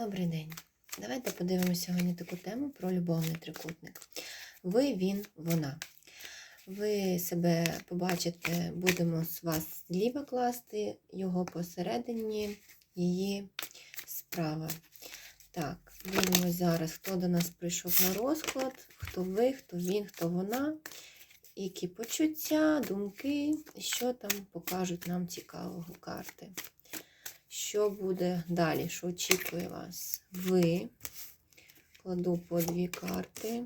Добрий день. Давайте подивимося сьогодні таку тему про любовний трикутник. Ви, він, вона. Ви себе побачите, будемо з вас зліва класти, його посередині, її справа. Так, дивимося зараз, хто до нас прийшов на розклад, хто ви, хто він, хто вона, які почуття, думки, що там покажуть нам цікавого карти. Що буде далі? Що очікує вас? Ви. Кладу по дві карти.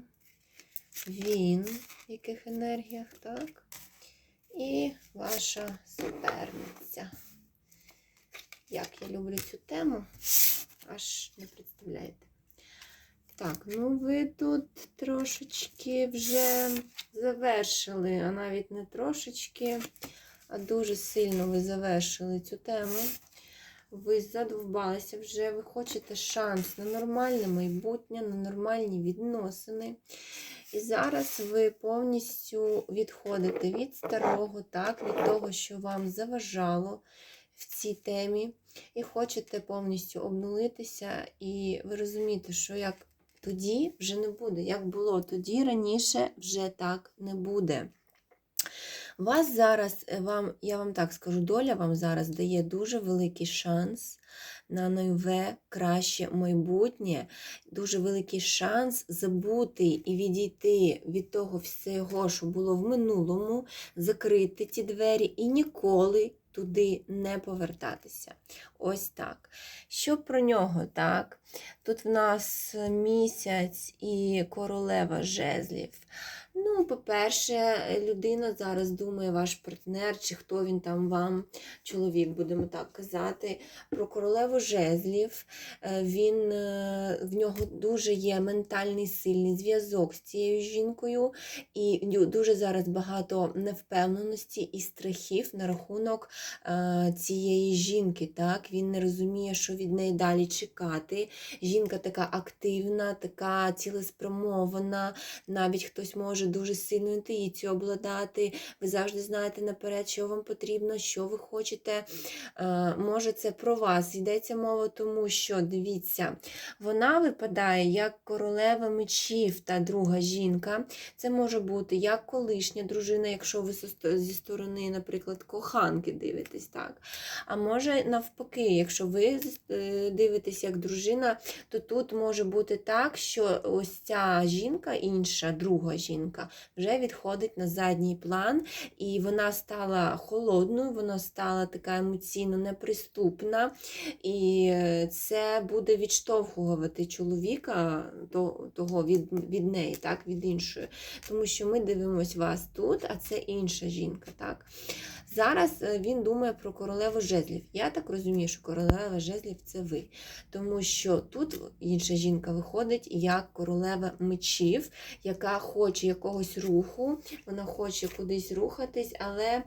Він, в яких енергіях, так? І ваша суперниця. Як я люблю цю тему, аж не представляєте. Так, ну ви тут трошечки вже завершили, а навіть не трошечки, а дуже сильно ви завершили цю тему ви задовбалися вже, ви хочете шанс на нормальне майбутнє, на нормальні відносини. І зараз ви повністю відходите від старого, так, від того, що вам заважало в цій темі, і хочете повністю обнулитися, і ви розумієте, що як тоді вже не буде. Як було тоді раніше, вже так не буде. Вас зараз, е, вам, я вам так скажу, доля вам зараз дає дуже великий шанс на нове, краще майбутнє, дуже великий шанс забути і відійти від того всього, що було в минулому, закрити ті двері і ніколи туди не повертатися. Ось так. Що про нього, так? Тут в нас місяць і королева жезлів. Ну, по-перше, людина зараз думає, ваш партнер, чи хто він там вам, чоловік, будемо так казати, про королеву жезлів. Е, Він, е, В нього дуже є ментальний сильний зв'язок з цією жінкою, і дуже зараз багато невпевненості і страхів на рахунок е, цієї жінки. Так? Він не розуміє, що від неї далі чекати. Жінка така активна, така цілеспрямована, навіть хтось може дуже сильну інтуїцію обладати. Ви завжди знаєте наперед, що вам потрібно, що ви хочете. Е, Може, це про вас. Йдеться мова, тому що, дивіться, вона випадає як королева мечів та друга жінка. Це може бути як колишня дружина, якщо ви зі сторони, наприклад, коханки дивитесь, так. А може, навпаки, якщо ви е, дивитесь як дружина, то тут може бути так, що ось ця жінка, інша, друга жінка, вже відходить на задній план, і вона стала холодною, вона стала така емоційно неприступна, і це буде відштовхувати чоловіка того від від неї, так, від іншої. Тому що ми дивимося вас тут, а це інша жінка. так. Зараз е, він думає про королеву жезлів. Я так розумію, що королева жезлів це ви. Тому що тут інша жінка виходить як королева мечів, яка хоче якогось руху, вона хоче кудись рухатись, але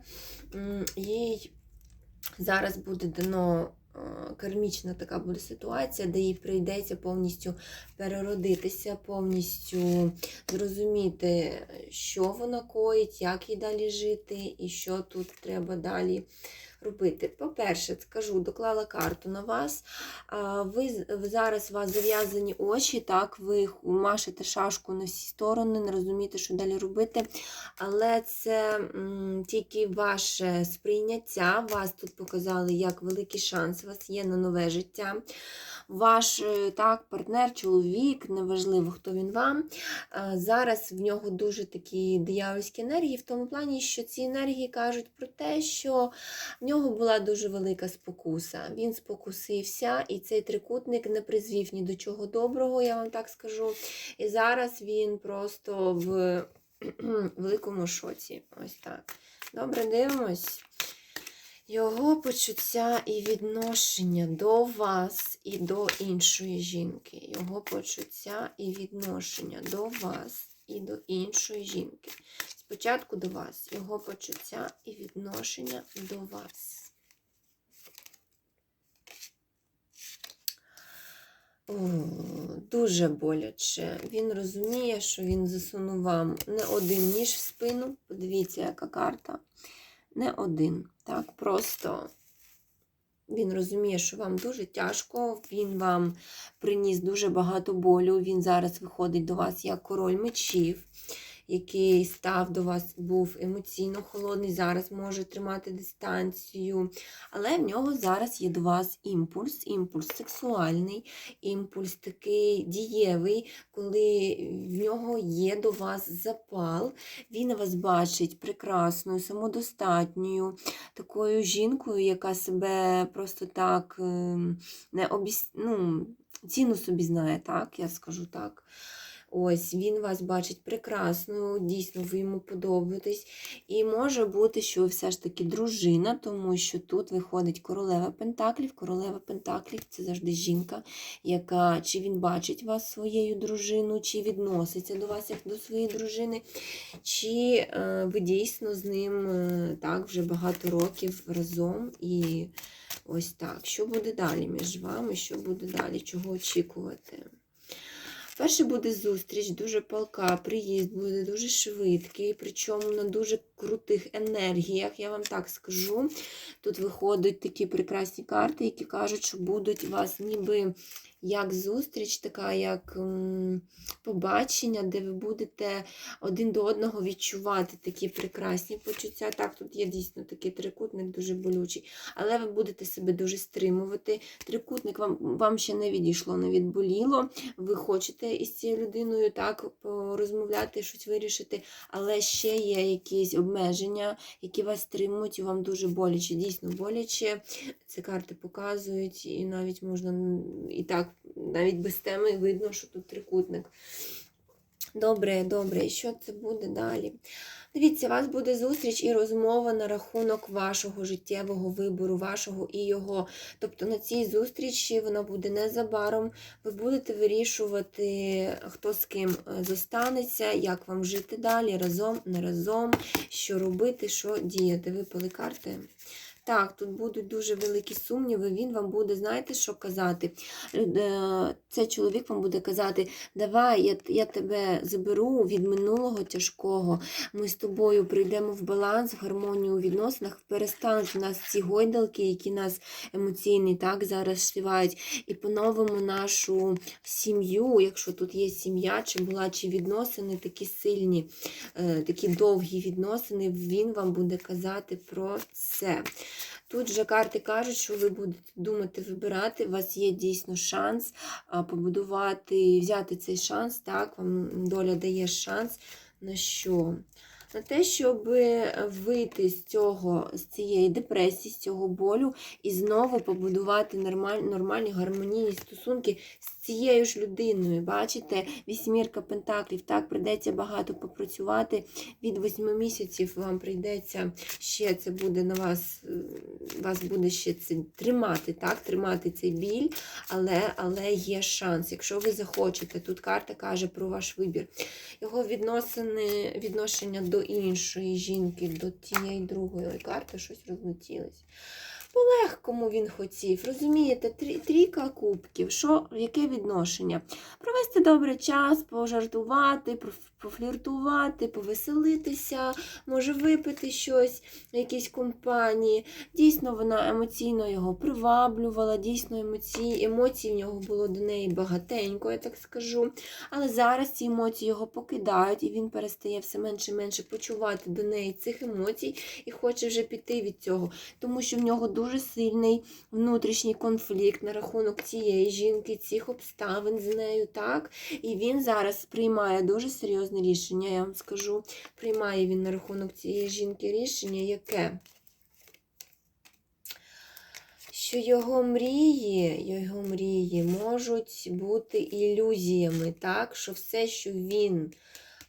їй зараз буде дано. Е, кармічна така буде ситуація, де їй прийдеться повністю переродитися, повністю зрозуміти, що вона коїть, як їй далі жити, і що тут треба далі робити. По-перше, скажу, доклала карту на вас. Ви зараз у вас зав'язані очі, так, ви машете шашку на всі сторони, не розумієте, що далі робити. Але це м, тільки ваше сприйняття. Вас тут показали, як великий шанс у вас є на нове життя ваш е, так, партнер, чоловік, неважливо, хто він вам. Зараз в нього дуже такі диявольські енергії, в тому плані, що ці енергії кажуть про те, що в нього була дуже велика спокуса. Він спокусився, і цей трикутник не призвів ні до чого доброго, я вам так скажу. І зараз він просто в великому шоці. Ось так. Добре, дивимось. Його почуття і відношення до вас і до іншої жінки. Його почуття і відношення до вас і до іншої жінки. Спочатку до вас, його почуття і відношення до вас. Дуже боляче. Він розуміє, що він засунув вам не один ніж в спину. Подивіться, яка карта не один. Так, просто Він розуміє, що вам дуже тяжко, він вам приніс дуже багато болю. Він зараз виходить до вас як король мечів, який став до вас, був емоційно холодний, зараз може тримати дистанцію. Але в нього зараз є до вас імпульс, імпульс сексуальний, імпульс такий дієвий, коли в нього є до вас запал. Він вас бачить прекрасною, самодостатньою, такою жінкою, яка себе просто так ем, не обіс... ну, ціну собі знає, так, я скажу так. Ось він вас бачить прекрасною, дійсно, ви йому подобаєтесь. І може бути, що ви все ж таки дружина, тому що тут виходить королева Пентаклів. Королева Пентаклів це завжди жінка, яка чи він бачить вас своєю дружиною, чи відноситься до вас як до своєї дружини, чи е, ви дійсно з ним е, так вже багато років разом. І ось так. Що буде далі між вами? Що буде далі? Чого очікувати? Перше буде зустріч, дуже палка, приїзд буде дуже швидкий, причому на дуже крутих енергіях, я вам так скажу. Тут виходять такі прекрасні карти, які кажуть, що будуть у вас ніби як зустріч, така як побачення, де ви будете один до одного відчувати такі прекрасні почуття. Так, тут є дійсно такий трикутник, дуже болючий, але ви будете себе дуже стримувати. Трикутник вам, вам ще не відійшло, не відболіло. Ви хочете із цією людиною так порозмовляти, щось вирішити, але ще є якісь обмеження, які вас тримують, і вам дуже боляче, дійсно боляче. Ці карти показують, і навіть можна і так, навіть без теми видно, що тут трикутник. Добре, добре, і що це буде далі? Дивіться, у вас буде зустріч і розмова на рахунок вашого життєвого вибору, вашого і його. Тобто на цій зустрічі вона буде незабаром. Ви будете вирішувати, хто з ким е, зостанеться, як вам жити далі, разом, не разом, що робити, що діяти. Випали карти. Так, тут будуть дуже великі сумніви, він вам буде, знаєте, що казати? Е, Цей чоловік вам буде казати, давай, я, я тебе заберу від минулого тяжкого, ми з тобою прийдемо в баланс, в гармонію у відносинах, перестануть у нас ці гойдалки, які нас емоційні так зараз шивають, і поновимо нашу сім'ю, якщо тут є сім'я, чи була, чи відносини такі сильні, е, такі довгі відносини, він вам буде казати про це. Тут же карти кажуть, що ви будете думати, вибирати, у вас є дійсно шанс побудувати, взяти цей шанс, так, вам доля дає шанс. На що? На те, щоб вийти з цього, з цієї депресії, з цього болю і знову побудувати нормаль, нормальні гармонійні стосунки з цією ж людиною. Бачите, вісьмірка пентаклів, так, прийдеться багато попрацювати. Від восьми місяців вам прийдеться ще це буде на вас, е, вас буде ще це тримати, так, тримати цей біль, але, але є шанс. Якщо ви захочете, тут карта каже про ваш вибір. Його відносини, відношення до іншої жінки, до тієї другої Ой, карта щось розлетілась. По-легкому він хотів, розумієте, трі- трійка кубків. Що, яке відношення? Провести добре час, пожартувати, пофліртувати, повеселитися, може випити щось в якійсь компанії. Дійсно, вона емоційно його приваблювала, дійсно емоції, емоцій в нього було до неї багатенько, я так скажу. Але зараз ці емоції його покидають, і він перестає все менше і менше почувати до неї цих емоцій і хоче вже піти від цього, тому що в нього дуже сильний внутрішній конфлікт на рахунок цієї жінки, цих обставин з нею, так? І він зараз приймає дуже серйозне рішення, я вам скажу. Приймає він на рахунок цієї жінки рішення, яке? Що його мрії, його мрії можуть бути ілюзіями, так? Що все, що він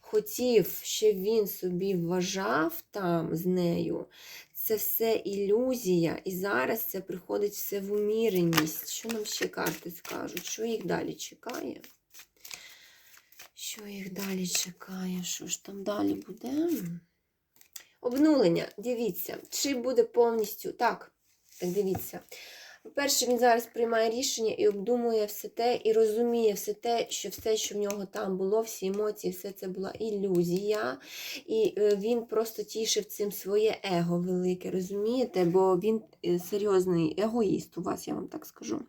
хотів, що він собі вважав там з нею, це все ілюзія, і зараз це приходить все в уміреність. Що нам ще карти скажуть? Що їх далі чекає? Що їх далі чекає? Що ж там далі буде? Обнулення, дивіться, чи буде повністю. Так, дивіться. По-перше, він зараз приймає рішення і обдумує все те, і розуміє все те, що все, що в нього там було, всі емоції, все це була ілюзія. І е, він просто тішив цим своє его велике, розумієте? Бо він е, серйозний егоїст у вас, я вам так скажу.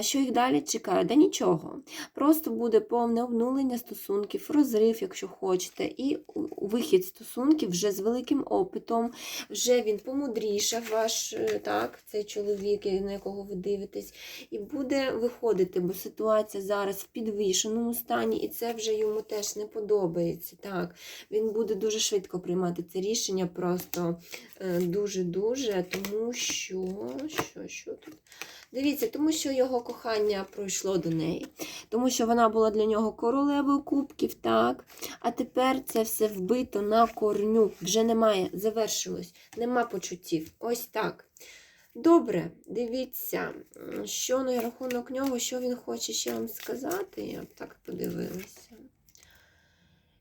Що їх далі чекає? Да нічого. Просто буде повне обнулення стосунків, розрив, якщо хочете, і вихід стосунків вже з великим опитом, вже він помудрішав, ваш е, так, цей чоловік, на якого ви дивитесь, і буде виходити, бо ситуація зараз в підвішеному стані, і це вже йому теж не подобається. Так, він буде дуже швидко приймати це рішення, просто е, дуже-дуже, тому що, що, що тут? Дивіться, тому що його кохання пройшло до неї, тому що вона була для нього королевою кубків, так. А тепер це все вбито на корню. Вже немає, завершилось, нема почуттів. Ось так. Добре, дивіться, що на рахунок нього, що він хоче ще вам сказати, я б так подивилася.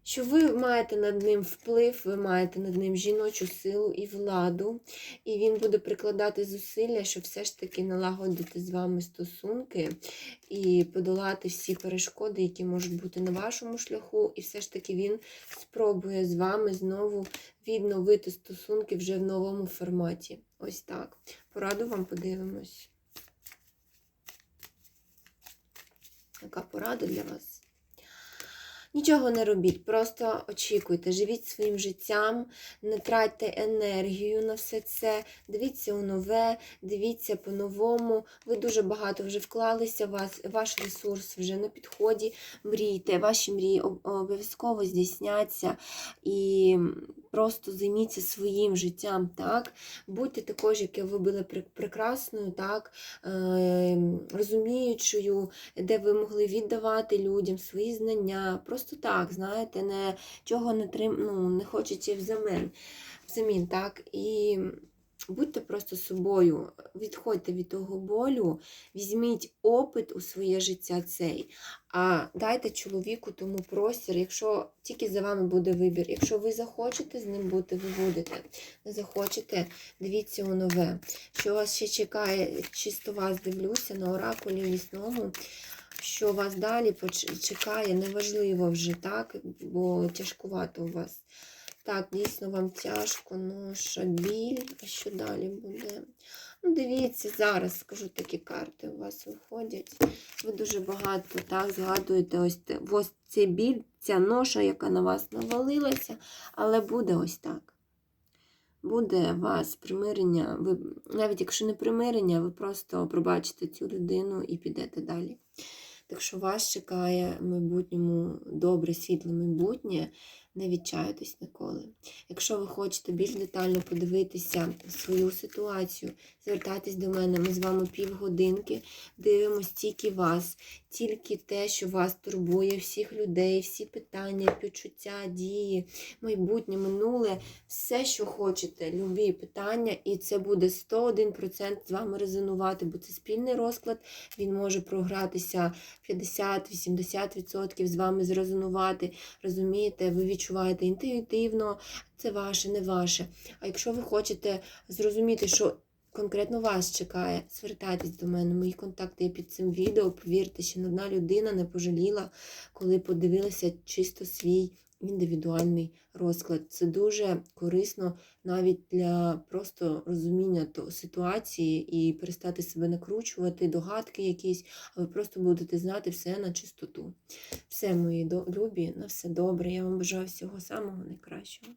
Що ви маєте над ним вплив, ви маєте над ним жіночу силу і владу, і він буде прикладати зусилля, щоб все ж таки налагодити з вами стосунки і подолати всі перешкоди, які можуть бути на вашому шляху, і все ж таки він спробує з вами знову відновити стосунки вже в новому форматі. Ось так. Пораду вам подивимось. Яка порада для вас? Нічого не робіть, просто очікуйте, живіть своїм життям, не тратьте енергію на все це, дивіться у нове, дивіться по-новому. Ви дуже багато вже вклалися, вас, ваш ресурс вже на підході. Мрійте, ваші мрії обов'язково здійсняться і просто займіться своїм життям. так? Будьте також, як ви були прекрасною, так? е, розуміючою, де ви могли віддавати людям свої знання. Просто так, знаєте, не, чого не, трим, ну, не хочете взамін, взамін, так? І будьте просто собою, відходьте від того болю, візьміть опит у своє життя цей, а дайте чоловіку тому простір, якщо тільки за вами буде вибір. Якщо ви захочете з ним бути, ви будете. Не захочете, дивіться у нове. Що вас ще чекає, чисто вас дивлюся на оракулі лісному. Що вас далі чекає, неважливо вже, так? Бо тяжкувато у вас. Так, дійсно вам тяжко, ноша, біль. А що далі буде? Ну, дивіться, зараз скажу такі карти у вас виходять. Ви дуже багато так згадуєте ось, ось цей біль, ця ноша, яка на вас навалилася, але буде ось так. Буде у вас примирення, ви, навіть якщо не примирення, ви просто пробачите цю людину і підете далі. Так що вас чекає в майбутньому добре, світле майбутнє, не відчаюйтесь ніколи. Якщо ви хочете більш детально подивитися свою ситуацію, звертайтесь до мене, ми з вами півгодинки, дивимося тільки вас, тільки те, що вас турбує, всіх людей, всі питання, почуття, дії, майбутнє, минуле, все, що хочете, любі питання, і це буде 101% з вами резонувати, бо це спільний розклад, він може програтися 50-80% з вами зрезонувати. Розумієте, ви відчуваєте інтуїтивно, це ваше, не ваше. А якщо ви хочете зрозуміти, що конкретно вас чекає, звертайтесь до мене. Мої контакти є під цим відео. Повірте, що одна людина не пожаліла, коли подивилася чисто свій індивідуальний розклад. Це дуже корисно навіть для просто розуміння ситуації і перестати себе накручувати, догадки якісь, а ви просто будете знати все на чистоту. Все, мої любі, на все добре. Я вам бажаю всього самого найкращого.